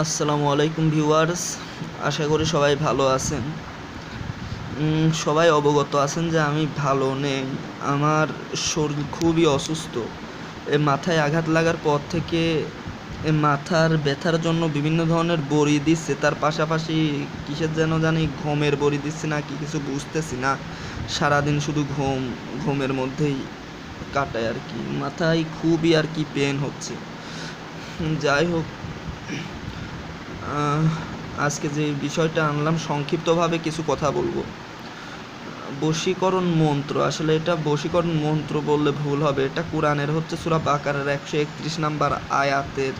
আসসালামু আলাইকুম ভিউয়ার্স, আশা করি সবাই ভালো আছেন। সবাই অবগত আছেন যে আমি ভালো নেই। আমার শরীর খুবই অসুস্থ। মাথায় আঘাত লাগার পর থেকে এ মাথার ব্যথার জন্য বিভিন্ন ধরনের বড়ি দিচ্ছে। তার পাশাপাশি কিসের যেন জানি ঘুমের বড়ি দিচ্ছে না কি কিছু বুঝতেছি না। সারাদিন শুধু ঘুম, ঘুমের মধ্যেই কাটায় আর কি। মাথায় খুবই আর কি পেন হচ্ছে। যাই হোক আজকে যে বিষয়টা আনলাম, সংক্ষিপ্তভাবে কিছু কথা বলব। বশীকরণ মন্ত্র, আসলে এটা বশীকরণ মন্ত্র বললে ভুল হবে। এটা কোরআনের হচ্ছে সূরা বাকারের একশো একত্রিশ নাম্বার আয়াতের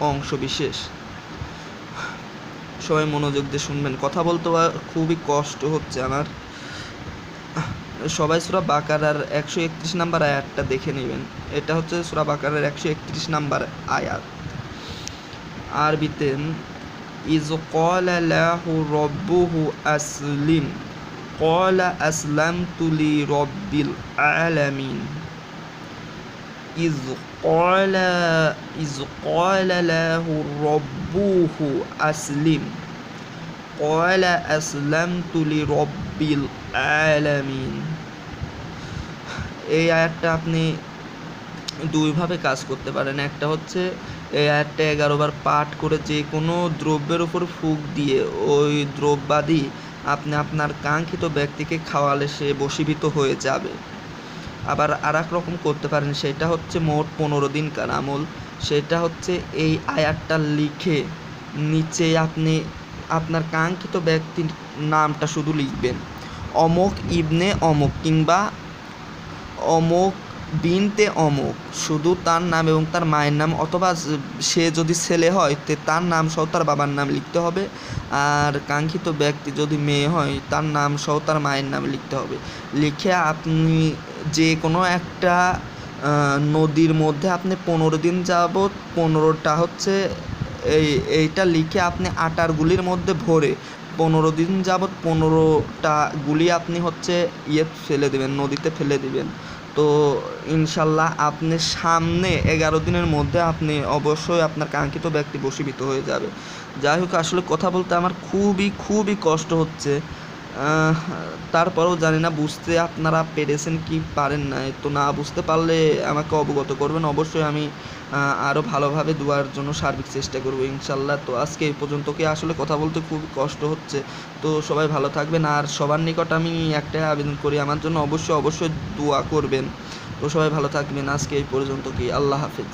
অংশ বিশেষ। সবাই মনোযোগ দিয়ে শুনবেন। কথা বলতে খুবই কষ্ট হচ্ছে আমার। সবাই সুরা বাকারার একশো একত্রিশ নাম্বার আয়াতটা দেখে নেবেন। এটা হচ্ছে সুরা বাকারের একশো একত্রিশ নাম্বার আয়াত। আরবিতে ইজ قال له ربه أسلم قال أسلمت لرب العالمين إذ قال إذ قال له ربه أسلم قال أسلمت لرب العالمين এই আয়াতটা আপনি দুইভাবে কাজ করতে পারেন একটা হচ্ছে এই আয়াতটা এগারো বার পাঠ করে যে কোনো দ্রব্যের উপর ফুক দিয়ে ওই দ্রব্যাদি আপনি আপনার কাঙ্ক্ষিত ব্যক্তিকে খাওয়ালে সে বশীভূত হয়ে যাবে। আবার আর রকম করতে পারেন, সেটা হচ্ছে মোট পনেরো দিনকার আমল সেটা হচ্ছে এই আয়াতটা লিখে নিচে আপনি আপনার কাঙ্ক্ষিত ব্যক্তির নামটা শুধু লিখবেন। অমক ইবনে অমক কিংবা অমক বিনতে অমক, শুধু তার নাম এবং তার মায়ের নাম, অথবা সে যদি ছেলে হয়, তে তার নাম সহ তার বাবার নাম লিখতে হবে। আর কাঙ্ক্ষিত ব্যক্তি যদি মেয়ে হয়, তার নাম সহ তার মায়ের নাম লিখতে হবে। লিখে আপনি যে কোনো একটা নদীর মধ্যে আপনি পনেরো দিন যাবত পনেরোটা হচ্ছে, এই, এইটা লিখে আপনি আটার গুলির মধ্যে ভরে, পনেরো দিন যাবত পনেরোটা গুলি আপনি হচ্ছে ইয়ে ফেলে দেবেন, নদীতে ফেলে দিবেন। তো ইনশাল্লাহ আপনি সামনে এগারো দিনের মধ্যে আপনি অবশ্যই আপনার কাঙ্ক্ষিত ব্যক্তি বসীভূত হয়ে যাবে। যাই হোক, আসলে কথা বলতে আমার খুবই খুবই কষ্ট হচ্ছে। তারপরেও জানি না বুঝতে আপনারা পেরেছেন কি পারেন না তো না বুঝতে পারলে আমাকে অবগত করবেন। অবশ্যই আমি আরও ভালোভাবে দেওয়ার জন্য সার্বিক চেষ্টা করব, ইনশাল্লাহ। তো আজকে এই পর্যন্ত কি আসলে কথা বলতে খুব কষ্ট হচ্ছে? তো সবাই ভালো থাকবেন, আর সবার নিকট আমি একটাই আবেদন করি, আমার জন্য অবশ্যই অবশ্যই দোয়া করবেন। তো সবাই ভালো থাকবেন, আজকে এই পর্যন্ত কি? আল্লাহ হাফেজ।